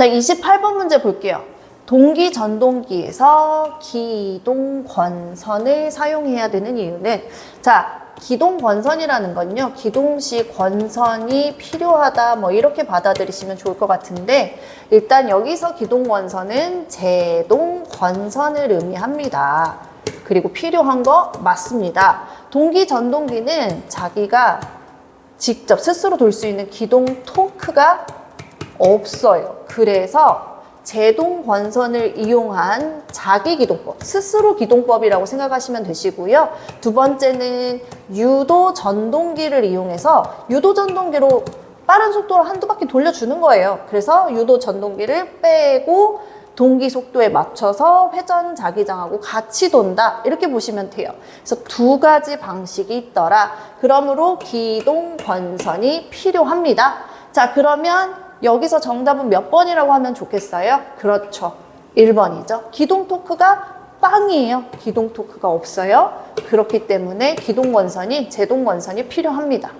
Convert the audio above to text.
자, 28번 문제 볼게요. 동기 전동기에서 기동 권선을 사용해야 되는 이유는 자, 기동 권선이라는 건요. 기동 시 권선이 필요하다 뭐 이렇게 받아들이시면 좋을 것 같은데 일단 여기서 기동 권선은 제동 권선을 의미합니다. 그리고 필요한 거 맞습니다. 동기 전동기는 자기가 직접 스스로 돌 수 있는 기동 토크가 없어요. 그래서 제동 권선을 이용한 자기 기동법, 스스로 기동법이라고 생각하시면 되시고요. 두 번째는 유도 전동기를 이용해서 유도 전동기로 빠른 속도로 한두 바퀴 돌려주는 거예요. 그래서 유도 전동기를 빼고 동기 속도에 맞춰서 회전 자기장하고 같이 돈다. 이렇게 보시면 돼요. 그래서 두 가지 방식이 있더라. 그러므로 기동 권선이 필요합니다. 자, 그러면 여기서 정답은 몇 번이라고 하면 좋겠어요? 그렇죠. 1번이죠. 기동 토크가 빵이에요. 기동 토크가 없어요. 그렇기 때문에 기동 권선이 제동 권선이 필요합니다.